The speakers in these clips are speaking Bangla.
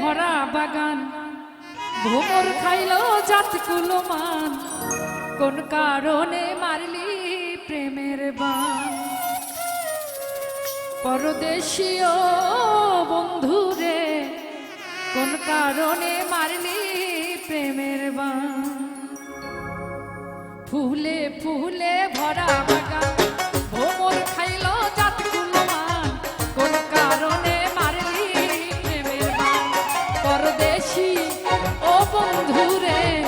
ভরা বাগান। ভোমর খাইল জাতকুলো মান। কোন কারণে মারলি প্রেমের বান। পরদেশীয় বন্ধুরে, কোন কারণে মারলি প্রেমের বান। ফুলে ফুলে ভরা বাগান। বন্ধুরে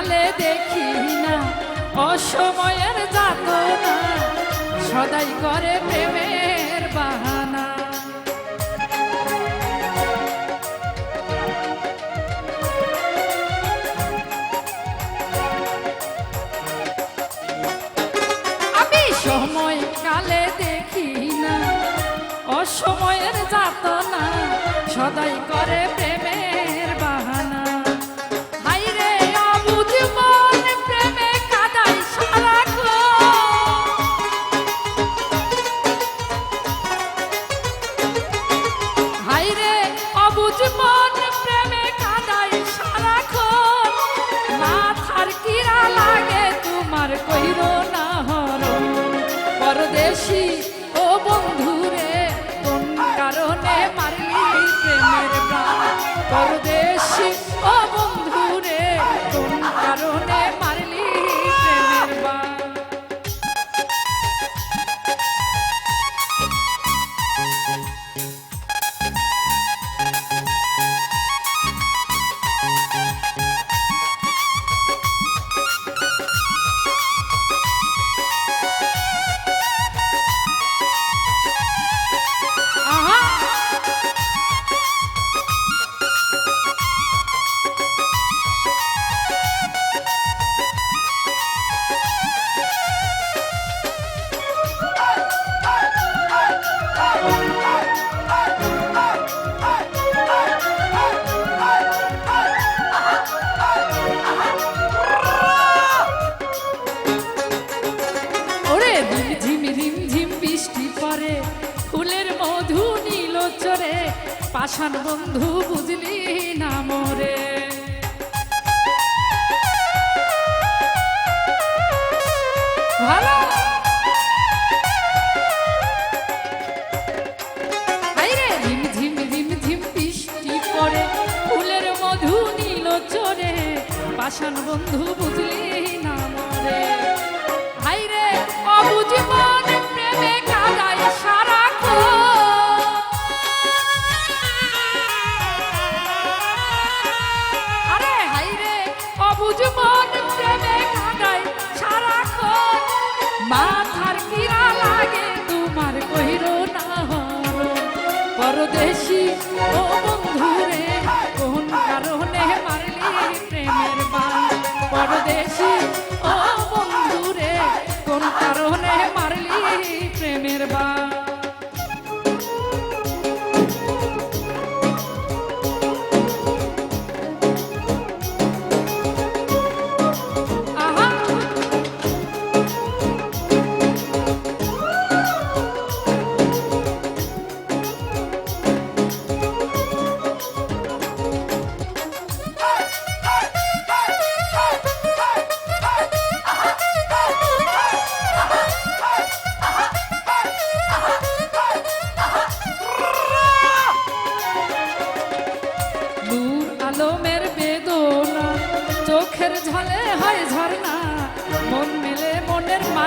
কালে দেখি না, অসময়ের যাত না সদাই করে প্রেমের বাহানা। আমি সময় কালে দেখি না, অসময়ের যাত না সদাই করে প্রেমের না হরণ পরদেশি ও বন্ধুরে কোন কারণে মারলি পরদেশী ও বন্ধুরে কোন কারণে ওরে রিম ঝিম রিম ঝিম বৃষ্টি পরে ফুলের মধু নীল চরে পাষাণ বন্ধু বুঝলি না মোরে। ফুলের মধু নীল চরে পাষাণ বন্ধু বুঝলি না মরে। পরদেশী ও বন্ধুরে কোন কারণে মারলি প্রেমের বাণ পরদেশী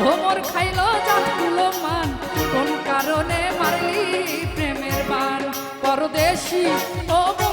ভোমর খাইল জাতগুলো মান। কোন কারণে মারলি প্রেমের বান? পরদেশি তোমার